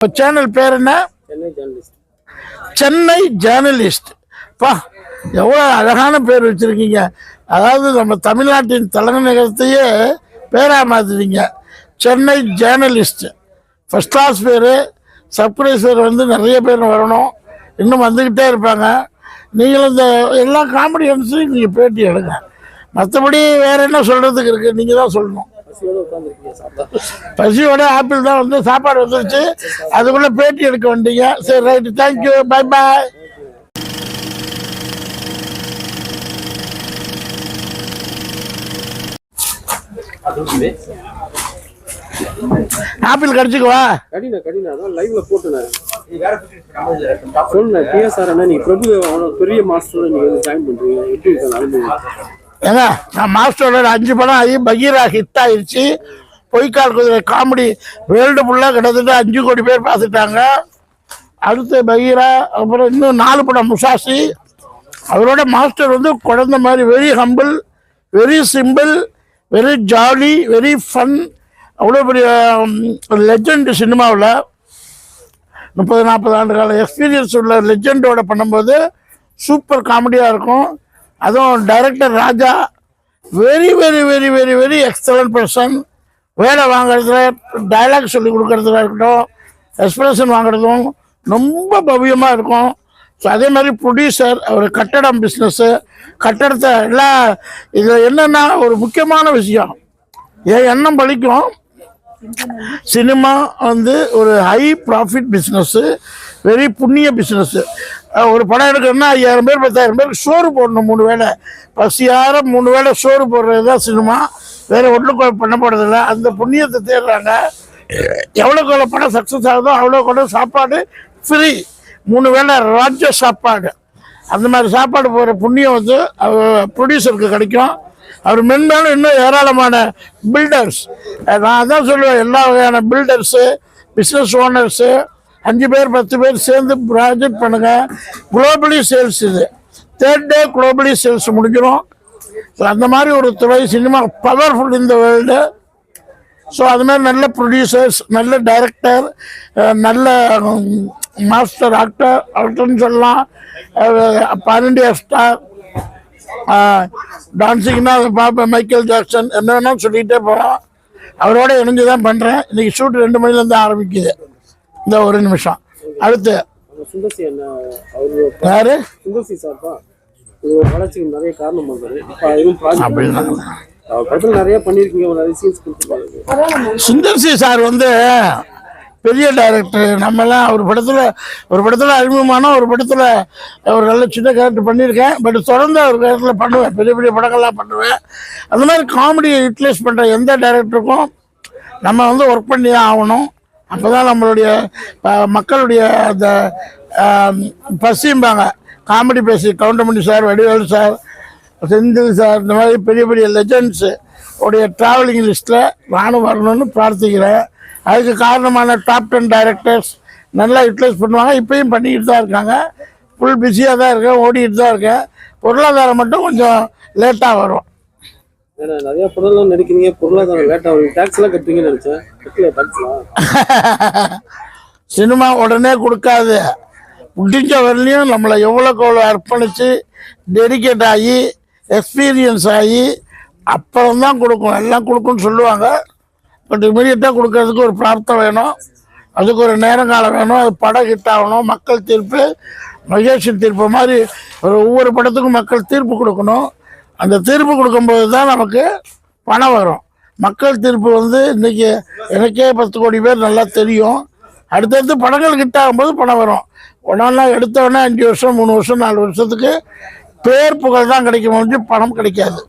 இப்போ சேனல் பேர் என்ன? சென்னை ஜேர்னலிஸ்ட் பா எவ்வளோ அழகான பேர் வச்சுருக்கீங்க. அதாவது நம்ம தமிழ்நாட்டின் தலைநகரத்தையே பேரா மாற்றுறீங்க சென்னை ஜேர்னலிஸ்ட் ஃபஸ்ட் கிளாஸ் பேர். சர்ப்ரைஸ் பேர் வந்து நிறைய பேர் வரணும். இன்னும் வந்துக்கிட்டே இருப்பாங்க. நீங்களும் இந்த எல்லா காமெடியன்ஸையும் நீங்கள் பேட்டி எடுங்க. மற்றபடி வேறு என்ன சொல்கிறதுக்கு இருக்குது நீங்கள் தான் சொல்லணும். பசியோட ஆப்பிள் தான் வந்து சாப்பாடு வந்துருச்சு. அதுக்குள்ளே பேட்டி எடுக்க வந்தீங்க. சரி right thank you bye bye apple கடிச்சுக்குவா கடினா கடினா அதான் லைவ்ல போட்டுனேன். சொல்லுங்க பிஎஸ்ஆர் அண்ணா நீங்க பிரபு பெரிய மாஸ்டர் நீங்க ஜாயின் பண்றீங்க. எப்படி இருக்கு அந்த அனுபவம்? ஏங்க நான் மாஸ்டரோட அஞ்சு படம் ஆகி பகீரா ஹிட் ஆயிடுச்சு பொய்க்கால் குதிரை காமெடி வேர்ல்டு ஃபுல்லாக கிட்டத்தட்ட அஞ்சு கோடி பேர் பார்த்துட்டாங்க. அடுத்து பகீரா அப்புறம் இன்னும் நாலு படம் முசாசி. அவரோட மாஸ்டர் வந்து குழந்த மாதிரி very humble very simple very jolly very fun அவ்வளோ பெரிய லெஜண்ட் சினிமாவில். முப்பது நாற்பது ஆண்டு கால எக்ஸ்பீரியன்ஸ் உள்ள லெஜெண்டோட பண்ணும்போது சூப்பர் காமெடியாக இருக்கும். அதுவும் director Raja very very very very very excellent person வேலை வாங்குறதுல டைலாக் சொல்லி கொடுக்கறதுல இருக்கட்டும் எக்ஸ்பிரஷன் வாங்குறதும் ரொம்ப பவ்யமாக இருக்கும். ஸோ அதே மாதிரி ப்ரொடியூசர் அவர் கட்டடம் பிஸ்னஸ்ஸு கட்டடத்தை எல்லாம் இதில் என்னென்னா ஒரு முக்கியமான விஷயம். என் எண்ணம் பழிக்கும். சினிமா வந்து ஒரு ஹை ப்ராஃபிட் பிஸ்னஸ்ஸு வெரி புண்ணிய பிஸ்னஸ்ஸு ஒரு படம் எடுக்கணும்னா ஐயாயிரம் பேர் பத்தாயிரம் பேருக்கு சோறு போடணும் மூணு வேளை. பசியார மூணு வேளை சோறு போடுறது தான் சினிமா. வேறு ஒன்றும் பண்ண போகிறதில்ல அந்த புண்ணியத்தை தேடுறாங்க. எவ்வளோக்கு எவ்வளோ படம் சக்ஸஸ் ஆகுதோ அவ்வளோக்கு எவ்வளோ சாப்பாடு ஃப்ரீ மூணு வேளை ராஜ்ய சாப்பாடு. அந்த மாதிரி சாப்பாடு போகிற புண்ணியம் வந்து ப்ரொடியூசருக்கு கிடைக்கும். அவர் மென்மேலும் இன்னும் ஏராளமான பில்டர்ஸ் நான் அதான் சொல்லுவேன் எல்லா வகையான பில்டர்ஸு பிஸ்னஸ் ஓனர்ஸு அஞ்சு பேர் பத்து பேர் சேர்ந்து ப்ராஜெக்ட் பண்ணுங்க. குளோபலி சேல்ஸ் இது. தேர்ட் டே குளோபலி சேல்ஸ் முடிஞ்சிடும் ஸோ அந்த மாதிரி ஒரு துறை சினிமா பவர்ஃபுல் இந்த வேர்ல்டு ஸோ அது மாதிரி நல்ல ப்ரொடியூசர்ஸ் நல்ல டைரக்டர் நல்ல மாஸ்டர் ஆக்டர் ஆக்டர்னு சொல்லலாம். பான் ஸ்டார் டான்ஸிங்னா பார்ப்பேன் மைக்கேல் ஜாக்சன் என்ன வேணாலும் சொல்லிகிட்டே போகிறோம் அவரோட இணைஞ்சு தான் பண்ணுறேன் இன்றைக்கி ஷூட் ரெண்டு மணிலேருந்து ஆரம்பிக்குது. இந்த ஒரு நிமிஷம். அடுத்து. யாரு? வளர்ச்சிக்கு நிறைய காரணம் சுந்தர்சி சார் வந்து பெரிய டைரக்டர் நம்மலாம் ஒரு படத்தில் ஒரு படத்தில் அறிமுகமான ஒரு படத்தில் ஒரு நல்ல சின்ன கேரக்டர் பண்ணியிருக்கேன். பட் தொடர்ந்து ஒரு கேரக்டரில் பண்ணுவேன். பெரிய பெரிய படங்கள்லாம் பண்ணுவேன். அந்த மாதிரி காமெடியை யூட்டிலைஸ் பண்ணுற எந்த டைரக்டருக்கும் நம்ம வந்து ஒர்க் பண்ணி தான் ஆகணும். அப்போ தான் நம்மளுடைய மக்களுடைய அந்த பசியும்பாங்க. பசிம்பாங்க காமெடி பேசி Goundamani sir Vadivel sir Senthil sir இந்த மாதிரி பெரிய பெரிய லெஜண்ட்ஸு உடைய ட்ராவலிங் லிஸ்ட்டில் நானும் வரணும்னு பிரார்த்திக்கிறேன். அதுக்கு காரணமான டாப் டென் டைரக்டர்ஸ் நல்லா யூட்டிலைஸ் பண்ணுவாங்க. இப்பயும் பண்ணிக்கிட்டு தான் இருக்காங்க. ஃபுல் பிஸியாக தான் இருக்கேன் ஓடிக்கிட்டு தான் இருக்கேன். பொருளாதாரம் மட்டும் கொஞ்சம் லேட்டாக வரும். ஏன்னா நிறைய படம்லாம் நடிக்கிறீங்க பொருளாதாரம் லேட்டாக வரும் டேக்ஸ் எல்லாம் கட்டுறீங்கன்னு நினைச்சேன். கட்டல டேக்ஸ்லாம் சினிமா உடனே கொடுக்காது. முடிஞ்ச வரலையும் நம்மளை எவ்வளோக்கு எவ்வளோ அர்ப்பணித்து டெடிக்கேட் ஆகி எக்ஸ்பீரியன்ஸ் ஆகி அப்புறம் தான் கொடுக்கும். எல்லாம் கொடுக்கும்னு சொல்லுவாங்க. பட் இமீடியட்டாக கொடுக்கறதுக்கு ஒரு பிரார்த்தம் வேணும். அதுக்கு ஒரு நேரங்காலம் வேணும். அது படம் ஹிட் ஆகணும். மக்கள் தீர்ப்பு மகேஷன் தீர்ப்பு மாதிரி ஒரு ஒவ்வொரு படத்துக்கும் மக்கள் தீர்ப்பு கொடுக்கணும். அந்த தீர்ப்பு கொடுக்கும்போது தான் நமக்கு பணம் வரும். மக்கள் தீர்ப்பு வந்து இன்னைக்கு எனக்கே பத்து கோடி பேர் நல்லா தெரியும். அடுத்தடுத்து படங்கள் கிட்ட ஆகும்போது பணம் வரும். உடனே எடுத்தோடனே அஞ்சு வருஷம் மூணு வருஷம் நாலு வருஷத்துக்கு பேர் புகழ் தான் கிடைக்கும் முடிஞ்சு பணம் கிடைக்காது.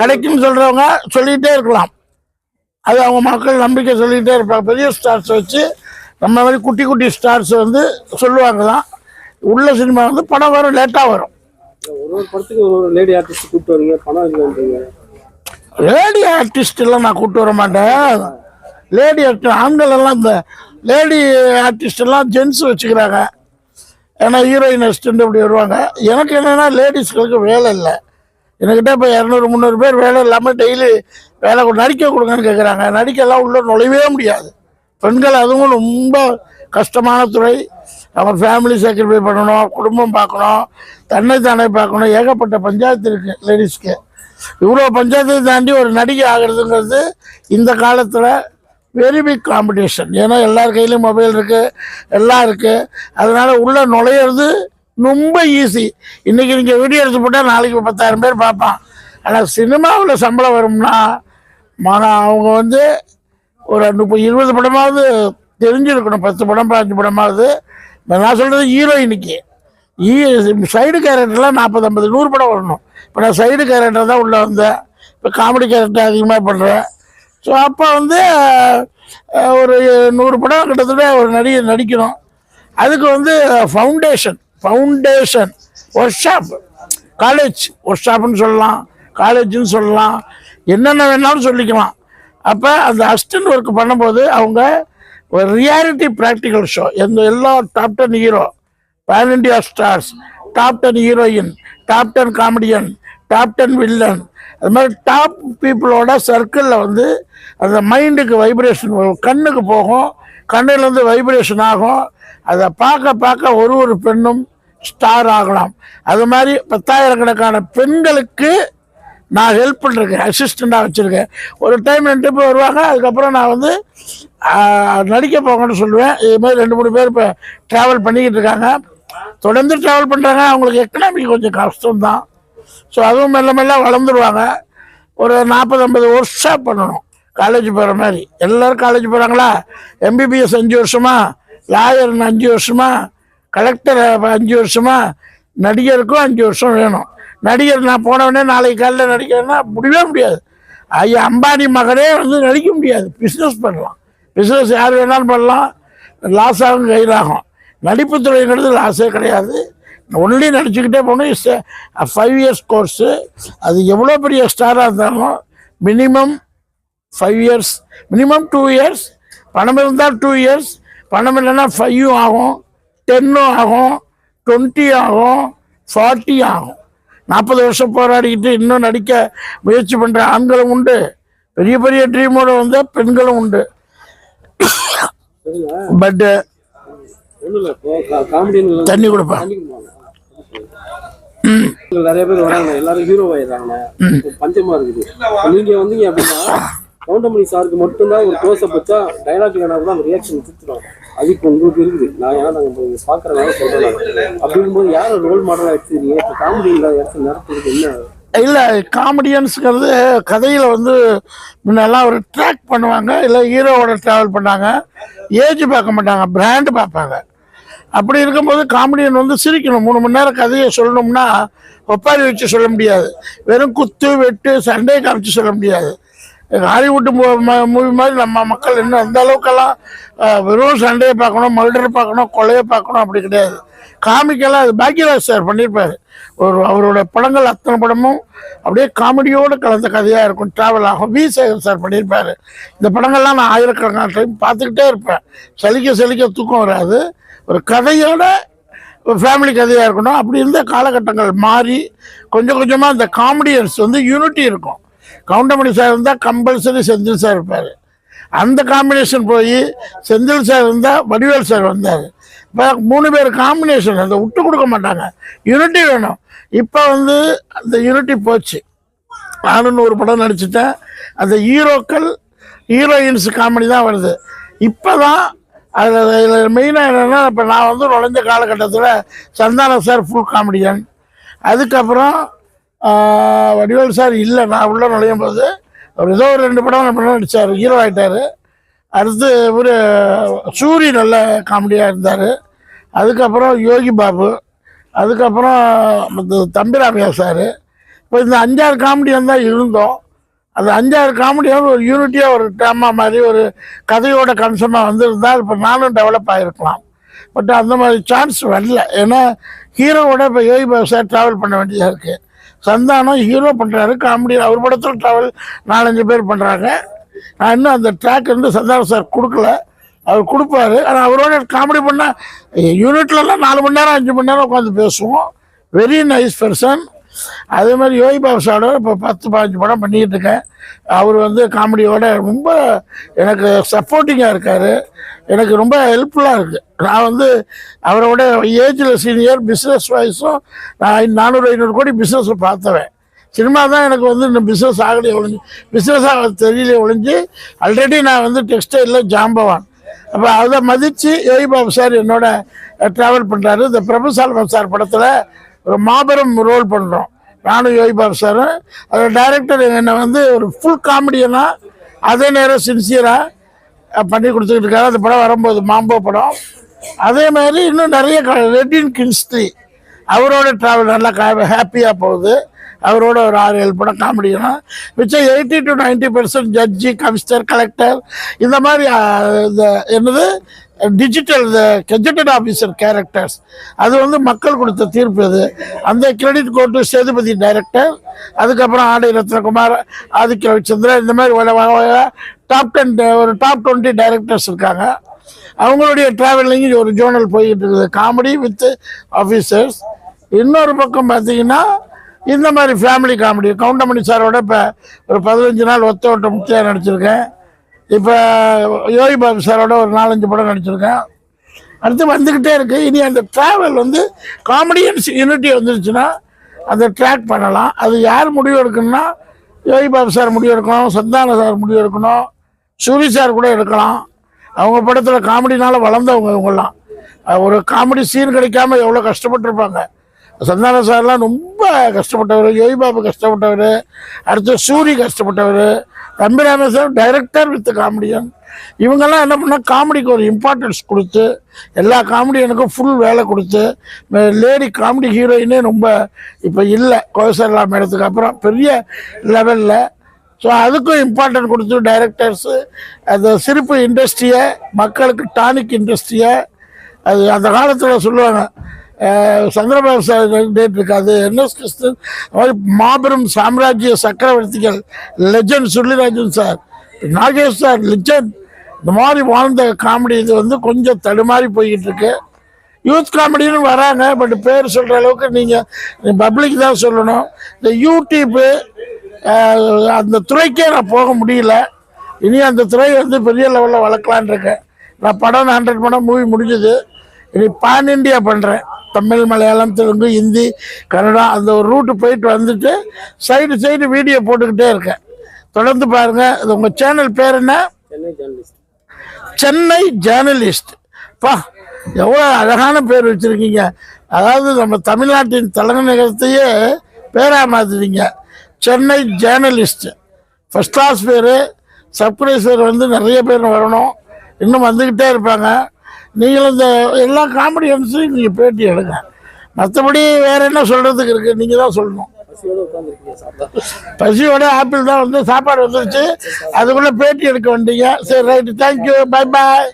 கிடைக்கும்னு சொல்கிறவங்க சொல்லிகிட்டே இருக்கலாம். அது அவங்க மக்கள் நம்பிக்கை சொல்லிகிட்டே இருப்பாங்க. பெரிய ஸ்டார்ஸ் வச்சு நம்ம மாதிரி குட்டி குட்டி ஸ்டார்ஸ் வந்து சொல்லுவாங்க தான் உள்ள சினிமா வந்து படம் வரும் லேட்டாக வரும். ஒரு ஒரு படத்துக்கு ஒரு ஒரு லேடி ஆர்டிஸ்ட் கூப்பிட்டு வரீங்க பணம் இல்லைன்றீங்க. லேடி ஆர்டிஸ்ட் எல்லாம் நான் கூப்பிட்டு வர மாட்டேன். லேடி ஆர்டிஸ்ட் ஆண்கள் எல்லாம் இந்த லேடி ஆர்டிஸ்ட் எல்லாம் ஜென்ஸ் வச்சுக்கிறாங்க. ஏன்னா ஹீரோயின் அசிஸ்டன்ட் அப்படி வருவாங்க. எனக்கு என்னென்னா லேடிஸ்களுக்கு வேலை இல்லை. என்கிட்ட இப்போ இரநூறு முந்நூறு பேர் வேலை இல்லாமல் டெய்லி வேலை நடிக்க கொடுங்கன்னு கேட்குறாங்க நடிக்கலாம் உள்ளே நுழையவே முடியாது. பெண்கள் அதுவும் ரொம்ப கஷ்டமான துறை. நம்ம ஃபேமிலி சாக்ரிஃபை பண்ணணும் குடும்பம் பார்க்கணும் தன்னை தானே பார்க்கணும். ஏகப்பட்ட பஞ்சாயத்து இருக்குது லேடிஸ்க்கு இவ்வளோ பஞ்சாயத்தை தாண்டி ஒரு நடிகை ஆகிறதுங்கிறது இந்த காலத்தில் வெரி பிக் காம்படிஷன் ஏன்னா எல்லார் கையிலையும் மொபைல் இருக்குது எல்லாம் இருக்குது அதனால் உள்ளே நுழையிறது ரொம்ப ஈஸி இன்றைக்கி நீங்கள் வீடியோ எடுத்து போட்டால் நாளைக்கு பத்தாயிரம் பேர் பார்ப்பான். ஆனால் சினிமாவில் சம்பளம் வரும்னா மன அவங்க வந்து ஒரு முப்பது இருபது படமாவது தெரிஞ்சிருக்கணும். பத்து படம் பாஞ்சு படமாவது நான் சொல்கிறது ஹீரோயினுக்கு சைடு e, கேரக்டர்லாம் நாற்பது ஐம்பது நூறு படம் வரணும். இப்போ நான் சைடு கேரக்டர் தான் உள்ளே வந்தேன். இப்போ காமெடி கேரக்டர் அதிகமாக பண்ணுறேன் ஸோ அப்போ வந்து ஒரு நூறு படம் கிட்டத்தட்ட ஒரு நடிகை நடிக்கணும். அதுக்கு வந்து foundation foundation workshop college ஒர்க் ஷாப்னு சொல்லலாம் காலேஜ்னு சொல்லலாம். என்னென்ன வேணாலும் சொல்லிக்கலாம். அப்போ அந்த அசிஸ்டன்ட் ஒர்க் பண்ணும்போது அவங்க ஒரு ரியாலிட்டி ப்ராக்டிக்கல் ஷோ எந்த எல்லா top ten hero pan India stars top ten heroine top ten comedian top ten villain அது மாதிரி டாப் பீப்புளோட சர்க்கிளில் வந்து அந்த மைண்டுக்கு வைப்ரேஷன் கண்ணுக்கு போகும். கண்ணுலேருந்து வைப்ரேஷன் ஆகும். அதை பார்க்க பார்க்க ஒரு ஒரு பெண்ணும் ஸ்டார் ஆகலாம். அது மாதிரி பத்தாயிரக்கணக்கான பெண்களுக்கு நான் ஹெல்ப் பண்ணிருக்கேன் அசிஸ்டண்ட்டாக வச்சுருக்கேன். ஒரு டைம் ரெண்டு பேர் வருவாங்க அதுக்கப்புறம் நான் வந்து நடிக்க போங்கன்னு சொல்லுவேன். இது மாதிரி ரெண்டு மூணு பேர் இப்போ ட்ராவல் பண்ணிக்கிட்டு இருக்காங்க. தொடர்ந்து ட்ராவல் பண்ணுறாங்க அவங்களுக்கு எக்கனாமிக் கொஞ்சம் கஷ்டம்தான். ஸோ அதுவும் மெல்ல மெல்ல வளர்ந்துருவாங்க. ஒரு நாற்பது ஐம்பது ஒர்க் பண்ணணும். காலேஜ் போகிற மாதிரி. எல்லோரும் காலேஜ் போகிறாங்களா எம்பிபிஎஸ் அஞ்சு வருஷமா? லாயர் அஞ்சு வருஷமா? கலெக்டர் அஞ்சு வருஷமா? நடிகருக்கும் அஞ்சு வருஷம் வேணும். நடிகர் நான் போனவொடனே நாளைக்கு காலையில் நடிக்கிறேன்னா முடியவே முடியாது. ஐயா அம்பானி மகனே வந்து நடிக்க முடியாது. பிஸ்னஸ் பண்ணலாம். பிஸ்னஸ் யார் வேணாலும் பண்ணலாம். லாஸ் ஆகும் கையிலாகும் நடிப்பு துறைங்கிறது லாஸே கிடையாது. ஒன்லி நடிச்சுக்கிட்டே போகணும். இஸ் ஃபைவ் இயர்ஸ் கோர்ஸு அது எவ்வளோ பெரிய ஸ்டாராக இருந்தாலும் minimum five years minimum two years பணம் இருந்தால் டூ இயர்ஸ் பணம் இல்லைன்னா ஃபைவும் ஆகும். டென்னும் ஆகும். டுவெண்ட்டி ஆகும். ஃபார்ட்டி ஆகும். நாற்பது வருஷம் போராடிக்கிட்டு இன்னும் நடிக்க முயற்சி பண்ணுற ஆண்களும் உண்டு. பெரிய பெரிய ட்ரீமோட வந்த பெண்களும் உண்டு. சரிங்களா பட்டு தண்ணி கொடுப்பேன் நிறைய பேர் வராங்க எல்லாரும் ஹீரோ ஆயிடுறாங்க. பஞ்சமா இருக்குது. நீங்க வந்தீங்க அப்படின்னா கவுண்டமணி சாருக்கு மட்டும்தான் ஒரு க்ளோஸ்அப் வச்சா டைலாக் இல்லைனா கூட அந்த ரியாக்ஷன் கொடுத்துடும் அது இப்போ உங்களுக்கு இருக்குது. நான் ஏன்னா நாங்கள் பார்க்குறதுனால சொல்கிறேன் அப்படிங்கும்போது யாரை ரோல் மாடலாக எடுத்துக்கிறீங்க இப்போ காமெடி இல்லாத இடத்துல நடத்துறது என்ன? இல்லை காமெடியன்ஸுங்கிறது கதையில் வந்து முன்னெல்லாம் ஒரு ட்ராக் பண்ணுவாங்க இல்லை ஹீரோவோட ட்ராவல் பண்ணாங்க ஏஜ் பார்க்க மாட்டாங்க பிராண்டு பார்ப்பாங்க. அப்படி இருக்கும்போது காமெடியன் வந்து சிரிக்கணும். மூணு மணி நேரம் கதையை சொல்லணும்னா ஒப்பாரி வச்சு சொல்ல முடியாது. வெறும் குத்து வெட்டு சண்டை காமிச்சு சொல்ல முடியாது. ஹாலிவுட் மூவி மாதிரி நம்ம மக்கள் இன்னும் அந்த அளவுக்கெல்லாம் வெறும் சண்டையை பார்க்கணும் மர்டரை பார்க்கணும் கொலையை பார்க்கணும் அப்படி கிடையாது. காமிக்கெல்லாம் அது பாக்யராஜ் சார் பண்ணியிருப்பார். ஒரு அவரோட படங்கள் அத்தனை படமும் அப்படியே காமெடியோடு கலந்த கதையாக இருக்கும் ட்ராவல் ஆகும். வி சேகர் சார் பண்ணியிருப்பார். இந்த படங்கள்லாம் நான் ஆயிரக்கணக்கான டைம் பார்த்துக்கிட்டே இருப்பேன். சலிக்க சலிக்க தூக்கம் வராது. ஒரு கதையோட ஒரு ஃபேமிலி கதையாக இருக்கணும். அப்படி இருந்த காலகட்டங்கள் மாறி கொஞ்சம் கொஞ்சமாக இந்த காமெடியன்ஸ் வந்து யூனிட்டி இருக்கும். கவுண்டமணி சார் இருந்தால் கம்பல்சரி செந்தில் சார் இருப்பார். அந்த காம்பினேஷன் போய் செந்தில் சார் இருந்தால் வடிவேல் சார் வந்தார். இப்போ மூணு பேர் காம்பினேஷன் அதை விட்டு கொடுக்க மாட்டாங்க. யூனிட்டி வேணும். இப்போ வந்து அந்த யூனிட்டி போச்சு. நானும் ஒரு படம் நடிச்சிட்டேன் அந்த ஹீரோக்கள் ஹீரோயின்ஸ் காமெடி தான் வருது. இப்போ தான் அதில் இதில் மெயினாக என்னென்னா இப்போ நான் வந்து நுழைஞ்ச காலகட்டத்தில் சந்தானம் சார் ஃபுல் காமெடியன் அதுக்கப்புறம் வடிவேல் சார் இல்லை நான் உள்ளே நுழையும் போது அவர் ஏதோ ஒரு ரெண்டு படம் ரெண்டு படம் நடித்தார் ஹீரோ ஆகிட்டார் அடுத்து ஒரு சூரி நல்ல காமெடியாக இருந்தார். அதுக்கப்புறம் யோகி பாபு அதுக்கப்புறம் இந்த தம்பிராமையா சார். இப்போ இந்த அஞ்சாறு காமெடியாக தான் இருந்தோம். அது அஞ்சாறு காமெடியாக ஒரு யூனிட்டியாக ஒரு டேமா மாதிரி ஒரு கதையோட கன்சமாக வந்திருந்தால் இப்போ நானும் டெவலப் ஆகிருக்கலாம் பட் அந்த மாதிரி சான்ஸ் வரல. ஏன்னா ஹீரோவோட இப்போ யோகி பாபு சார் ட்ராவல் பண்ண வேண்டியதாக இருக்குது சந்தானம் ஹீரோ பண்ணுறாரு காமெடி அவர் படத்தில் ட்ராவல் நாலஞ்சு பேர் பண்ணுறாங்க நான் இன்னும் அந்த ட்ராக் வந்து சந்தானம் சார் கொடுக்கல. அவர் கொடுப்பாரு. ஆனால் அவரோட காமெடி பண்ணால் யூனிட்லலாம் நாலு மணி நேரம் அஞ்சு மணி நேரம் உட்காந்து பேசுவோம். வெரி நைஸ் பர்சன் அதே மாதிரி யோகி பாபு சாரோட இப்போ பத்து பதினஞ்சு படம் பண்ணிக்கிட்டு இருக்கேன். அவர் வந்து காமெடியோட ரொம்ப எனக்கு சப்போர்ட்டிங்காக இருக்கார். எனக்கு ரொம்ப ஹெல்ப்ஃபுல்லாக இருக்குது நான் வந்து அவரோட ஏஜில் சீனியர் பிஸ்னஸ் வைஸும் நான் நானூறு ஐநூறு கோடி பிஸ்னஸை பார்த்தவன். சினிமா தான் எனக்கு வந்து இந்த பிஸ்னஸ் ஆகலையே ஒழிஞ்சு பிஸ்னஸ் ஆக தெரியல ஒழிஞ்சு ஆல்ரெடி நான் வந்து டெக்ஸ்டைலில் ஜாம்பவான். அப்போ அதை மதித்து யோகி பாபு சார் என்னோட ட்ராவல் பண்ணுறாரு இந்த பிரபு சால்வன் சார் படத்தில் ஒரு மாபெரும் ரோல் பண்ணுறோம் நானும் யோகி பாபு சாரும் அதோட டைரக்டர் என்னை வந்து ஒரு ஃபுல் காமெடியனா அதே நேரம் சின்சியராக பண்ணி கொடுத்துக்கிட்டு இருக்காரு. அந்த படம் வரும்போது மாம்போ படம். அதே மாதிரி இன்னும் நிறைய ரெட்டின் கின்ஸ்ட்ரி அவரோட ட்ராவல் நல்லா ஹாப்பியாக போகுது. அவரோட ஒரு ஆறு ஏழு படம் காமெடினா மிச்சம் eighty to ninety percent judge commissioner collector இந்த மாதிரி இந்த என்னது? டிஜிட்டல் இந்த கெஜெட்டட் ஆஃபீஸர் கேரக்டர்ஸ் அது வந்து மக்கள் கொடுத்த தீர்ப்பு அது. அந்த கிரெடிட் கோர்ட்டு சேதுபதி டைரக்டர் அதுக்கப்புறம் ஆடை ரத்னகுமார் ஆதித்ய ரவிச்சந்திரன் இந்த மாதிரி டாப் டென் ஒரு டாப் டுவெண்ட்டி டைரக்டர்ஸ் இருக்காங்க. அவங்களுடைய ட்ராவலிங் ஒரு ஜோனல் போய்கிட்டு இருக்குது காமெடி வித் ஆஃபீஸர்ஸ் இன்னொரு பக்கம் பார்த்தீங்கன்னா இந்த மாதிரி ஃபேமிலி காமெடி கவுண்டமணி சாரோட இப்போ ஒரு பதினஞ்சு நாள் ஒத்த ஓட்ட முத்தியாக நடிச்சிருக்கேன் இப்போ யோகி பாபு சாரோட ஒரு நாலஞ்சு படம் நடிச்சிருக்கேன். அடுத்து வந்துக்கிட்டே இருக்கு. இனி அந்த ட்ராவல் வந்து காமெடியன்ஸ் யூனிட்டி வந்துருச்சுன்னா அதை ட்ராக் பண்ணலாம். அது யார் முடிவு எடுக்கணும்னா யோகி பாபு சார் முடிவு எடுக்கணும் சந்தான சார் முடிவு எடுக்கணும் சூரி சார் கூட எடுக்கலாம். அவங்க படத்தில் காமெடினால வளர்ந்தவங்க இவங்கெல்லாம். ஒரு காமெடி சீன் கிடைக்காம எவ்வளோ கஷ்டப்பட்டிருப்பாங்க. சந்தான சார்லாம் ரொம்ப கஷ்டப்பட்டவர் யோகி பாபு கஷ்டப்பட்டவர் அடுத்து சூரி கஷ்டப்பட்டவர் ரம்பி ராமேஸ்வரம் டைரக்டர் வித் காமெடியன் இவங்கெல்லாம் என்ன பண்ணால் காமெடிக்கு ஒரு இம்பார்ட்டன்ஸ் கொடுத்து எல்லா காமெடியனுக்கும் ஃபுல் வேலை கொடுத்து லேடி காமெடி ஹீரோயினே ரொம்ப இப்போ இல்லை கோசர்லா மேடத்துக்கு அப்புறம் பெரிய லெவலில் ஸோ அதுக்கும் இம்பார்ட்டன்ட் கொடுத்து டைரக்டர்ஸு அந்த சிரிப்பு இண்டஸ்ட்ரியை மக்களுக்கு டானிக் இண்டஸ்ட்ரியை அது அந்த காலத்தில் சொல்லுவாங்க சந்திரபாபு சார் டேட் இருக்காது என்எஸ் கிருஷ்ணன் மாபெரும் சாம்ராஜ்ய சக்கரவர்த்திகள் legend Sullirajan sir Nagesh sir legend இந்த மாதிரி வாழ்ந்த காமெடி இது வந்து கொஞ்சம் தடுமாறி போய்கிட்டு இருக்கு யூத் காமெடின்னு வராங்க பட் பேர் சொல்கிற அளவுக்கு நீங்கள் பப்ளிக் தான் சொல்லணும். இந்த யூடியூப்பு அந்த துறைக்கே நான் போக முடியல. இனி அந்த துறை வந்து பெரிய லெவலில் வளர்க்கலான் இருக்கேன். நான் படம் ஹண்ட்ரட் படம் மூவி முடிஞ்சது. இனி பான் இண்டியா பண்ணுறேன் தமிழ் மலையாளம் தெலுங்கு ஹிந்தி கன்னடம் அந்த ஒரு ரூட்டு போயிட்டு வந்துட்டு சைடு சைடு வீடியோ போட்டுக்கிட்டே இருக்கேன். தொடர்ந்து பாருங்கள் இது உங்கள் சேனல் பேர் என்ன? சென்னை ஜேர்னலிஸ்ட் பா எவ்வளோ அழகான பேர் வச்சுருக்கீங்க. அதாவது நம்ம தமிழ்நாட்டின் தலைநகரத்தையே பேராக மாற்றுறீங்க சென்னை ஜேர்னலிஸ்ட் ஃபஸ்ட் கிளாஸ் பேர். சர்ப்ரைஸ் பேர் வந்து நிறைய பேர் வரணும். இன்னும் வந்துக்கிட்டே இருப்பாங்க. நீங்களும் இந்த எல்லா காமெடியன்ஸையும் நீங்கள் பேட்டி எடுங்க. மற்றபடி வேறு என்ன சொல்கிறதுக்கு இருக்குது நீங்கள் தான் சொல்லணும். பசியோட ஆப்பிள் தான் வந்து சாப்பாடு வந்துருச்சு. அதுக்குள்ளே பேட்டி எடுக்க வந்தீங்க. சரி ரைட்டு தேங்க்யூ பை பாய்